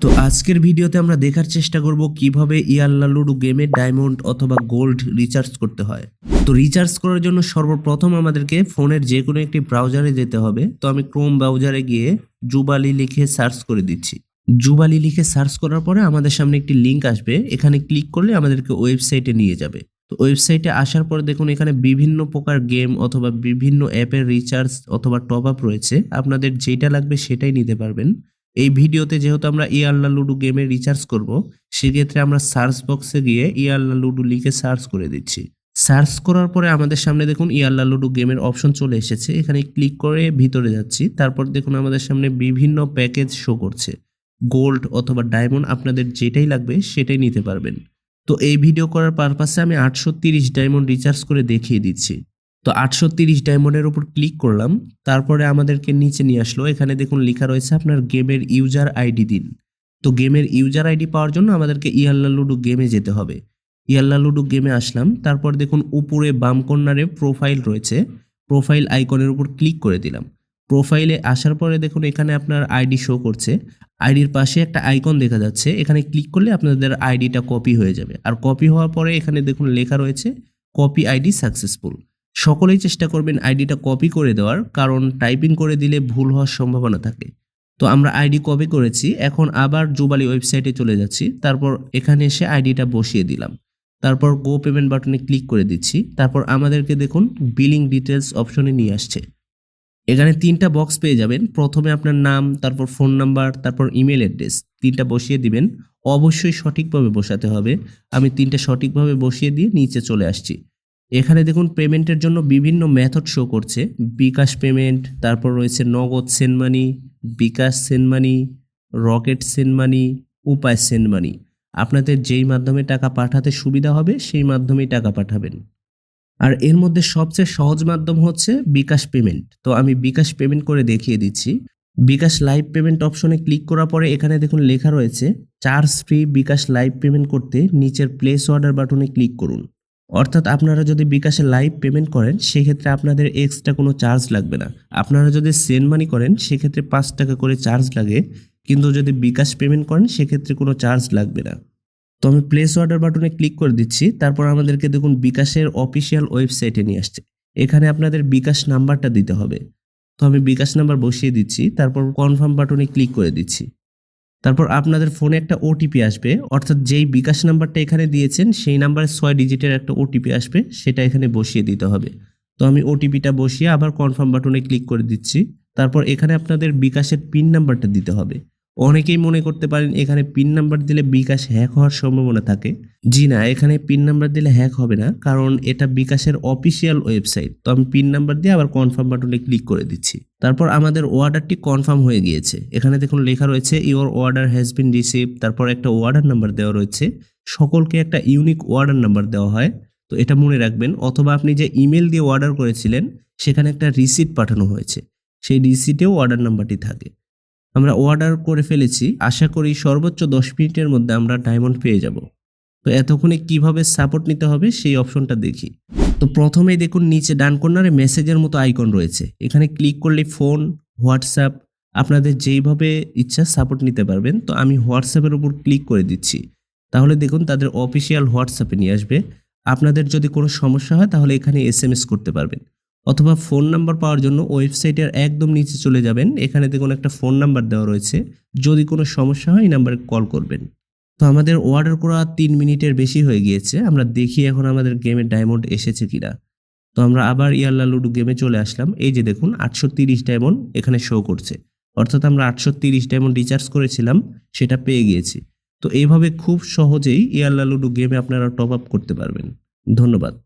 তো আজকের ভিডিওতে আমরা দেখার চেষ্টা করব কীভাবে ইয়াল্লা লুডু গেমে ডায়মন্ড অথবা গোল্ড রিচার্জ করতে হয়। তো রিচার্জ করার জন্য সর্বপ্রথম আমাদেরকে ফোনের যে কোনো একটি ব্রাউজারে যেতে হবে। তো আমি ক্রোম ব্রাউজারে গিয়ে জুবালি লিখে সার্চ করে দিচ্ছি। জুবালি লিখে সার্চ করার পরে আমাদের সামনে একটি লিংক আসবে। এখানে ক্লিক করলে আমাদেরকে ওয়েবসাইটে নিয়ে যাবে। তো ওয়েবসাইটে আসার পরে দেখুন এখানে বিভিন্ন প্রকার গেম অথবা বিভিন্ন অ্যাপের রিচার্জ অথবা টপ আপ রয়েছে। আপনাদের যেটা লাগবে সেটাই নিতে পারবেন। এই ভিডিওতে যেহেতু আমরা ইয়াল্লা লুডু গেমে রিচার্জ করব, সেক্ষেত্রে আমরা সার্চ বক্সে গিয়ে ইয়াল্লা লুডু লিখে সার্চ করে দিচ্ছি। সার্চ করার পরে আমাদের সামনে দেখুন ইয়াল্লা লুডু গেমের অপশন চলে এসেছে। এখানে ক্লিক করে ভিতরে যাচ্ছি। তারপর দেখুন আমাদের সামনে বিভিন্ন প্যাকেজ শো করছে। গোল্ড অথবা ডায়মন্ড আপনাদের যেটাই লাগবে সেটাই নিতে পারবেন। তো এই ভিডিও করার পারপাসে আমি আটশো তিরিশ ডায়মন্ড রিচার্জ করে দেখিয়ে দিচ্ছি। তো আটশো তিরিশ ডায়মন্ডের উপর ক্লিক করলাম, তারপরে আমাদেরকে নিচে নিয়ে আসলো। এখানে দেখুন লেখা রয়েছে আপনার গেমের ইউজার আইডি দিন। তো গেমের ইউজার আইডি পাওয়ার জন্য আমাদেরকে ইয়াল্লা লুডু গেমে যেতে হবে। ইয়াল্লা লুডু গেমে আসলাম, তারপর দেখুন উপরে বাম কর্নারে প্রোফাইল রয়েছে। প্রোফাইল আইকনের উপর ক্লিক করে দিলাম। প্রোফাইলে আসার পরে দেখুন এখানে আপনার আইডি শো করছে। আইডির পাশে একটা আইকন দেখা যাচ্ছে, এখানে ক্লিক করলে আপনাদের আইডিটা কপি হয়ে যাবে। আর কপি হওয়ার পরে এখানে দেখুন লেখা রয়েছে, কপি আইডি সাকসেসফুল। সকলেই চেষ্টা করবেন আইডিটা কপি করে দেওয়ার, কারণ টাইপিং করে দিলে ভুল হওয়ার সম্ভাবনা থাকে। তো আমরা আইডি কপি করেছি, এখন আবার জুবালি ওয়েবসাইটে চলে যাচ্ছি, তারপর এখানে এসে আইডিটা বসিয়ে দিলাম। তারপর গো পেমেন্ট বাটনে ক্লিক করে দিচ্ছি, তারপর আমাদেরকে দেখুন বিলিং ডিটেলস অপশনে নিয়ে আসছে। এখানে তিনটা বক্স পেয়ে যাবেন, প্রথমে আপনার নাম, তারপর ফোন নাম্বার তারপর ইমেল অ্যাড্রেস তিনটা বসিয়ে দিবেন। অবশ্যই সঠিকভাবে বসাতে হবে। আমি তিনটা সঠিকভাবে বসিয়ে দিয়ে নিচে চলে আসছি। এখানে দেখুন পেমেন্টের জন্য বিভিন্ন মেথড শো করছে। বিকাশ পেমেন্ট তারপর রয়েছে Nagad send money bKash send money Rocket send money Upay send money আপনাদের যেই মাধ্যমে টাকা পাঠাতে সুবিধা হবে সেই মাধ্যমেই টাকা পাঠাবেন। আর এর মধ্যে সবচেয়ে সহজ মাধ্যম হচ্ছে বিকাশ পেমেন্ট তো আমি বিকাশ পেমেন্ট করে দেখিয়ে দিচ্ছি। বিকাশ লাইভ পেমেন্ট অপশনে ক্লিক করার পরে এখানে দেখুন লেখা রয়েছে charge free bKash live payment করতে নিচের প্লেস অর্ডার বাটনে ক্লিক করুন। অর্থাৎ আপনারা যদি বিকাশে লাইভ পেমেন্ট করেন, সেক্ষেত্রে আপনাদের এক্সট্রা কোনো চার্জ লাগবে না। আপনারা যদি সেন্ড মানি করেন, সেক্ষেত্রে পাঁচ টাকা করে চার্জ লাগে। কিন্তু যদি বিকাশ পেমেন্ট করেন, সেক্ষেত্রে কোনো চার্জ লাগবে না। তো আমি প্লেস অর্ডার বাটনে ক্লিক করে দিচ্ছি। তারপর আমাদেরকে দেখুন বিকাশের অফিসিয়াল ওয়েবসাইটে নিয়ে আসছে। এখানে আপনাদের বিকাশ নাম্বারটা দিতে হবে। তো আমি বিকাশ নাম্বার বসিয়ে দিচ্ছি। তারপর কনফার্ম বাটনে ক্লিক করে দিচ্ছি। তারপর আপনাদের ফোনে একটা ওটিপি আসবে, অর্থাৎ যেই বিকাশ নাম্বারটা এখানে দিয়েছেন, সেই নাম্বারে ছয় ডিজিটের একটা ওটিপি আসবে, সেটা এখানে বসিয়ে দিতে হবে। তো আমি ওটিপিটা বসিয়ে আবার কনফার্ম বাটনে ক্লিক করে দিচ্ছি। তারপর এখানে আপনাদের বিকাশের পিন নাম্বারটা দিতে হবে। অনেকেই মনে করতে পারেন এখানে পিন নাম্বার দিলে বিকাশ হ্যাক হওয়ার সম্ভাবনা থাকে। জি না, এখানে পিন নাম্বার দিলে হ্যাক হবে না, কারণ এটা বিকাশের অফিসিয়াল ওয়েবসাইট তো আমি পিন নাম্বার দিয়ে আবার কনফার্ম বাটনে ক্লিক করে দিচ্ছি। তারপর আমাদের অর্ডারটি কনফার্ম হয়ে গিয়েছে। এখানে দেখুন লেখা রয়েছে your order has been receive তারপর একটা অর্ডার নাম্বার দেওয়া রয়েছে। সকলকে একটা ইউনিক অর্ডার নাম্বার দেওয়া হয়। তো এটা মনে রাখবেন, অথবা আপনি যে ইমেল দিয়ে অর্ডার করেছিলেন, সেখানে একটা রিসিট পাঠানো হয়েছে। সেই রিসিটেও অর্ডার নাম্বারটি থাকে। আমরা অর্ডার করে ফেলেছি। আশা করি সর্বোচ্চ দশ মিনিটের মধ্যে আমরা ডায়মন্ড পেয়ে যাব। তো এতক্ষণে কীভাবে সাপোর্ট নিতে হবে সেই অপশনটা দেখি। তো প্রথমেই দেখুন, নিচে ডান কর্নারে মেসেজের মতো আইকন রয়েছে। এখানে ক্লিক করলে ফোন হোয়াটসঅ্যাপ আপনাদের যেইভাবে ইচ্ছা সাপোর্ট নিতে পারবেন। তো আমি হোয়াটসঅ্যাপের উপর ক্লিক করে দিচ্ছি। তাহলে দেখুন, তাদের অফিসিয়াল হোয়াটসঅ্যাপে নিয়ে আসবে। আপনাদের যদি কোনো সমস্যা হয়, তাহলে এখানে এস করতে পারবেন। অথবা ফোন নাম্বার পাওয়ার জন্য ওয়েবসাইটের একদম নিচে চলে যাবেন। এখানে দেখুন, একটা ফোন নাম্বার দেওয়া রয়েছে। যদি কোনো সমস্যা হয়, এই নাম্বারে কল করবেন। তো আমাদের অর্ডার করা তিন মিনিটের বেশি হয়ে গিয়েছে। আমরা দেখি এখন আমাদের গেমে ডায়মন্ড এসেছে কিনা। তো আমরা আবার ইয়াল্লা লুডু গেমে চলে আসলাম। এই যে দেখুন, আটশো তিরিশ ডায়মন্ড এখানে শো করছে। অর্থাৎ আমরা আটশো তিরিশ ডায়মন্ড রিচার্জ করেছিলাম, সেটা পেয়ে গিয়েছি। তো এইভাবে খুব সহজেই ইয়াল্লা লুডু গেমে আপনারা টপ আপ করতে পারবেন। ধন্যবাদ।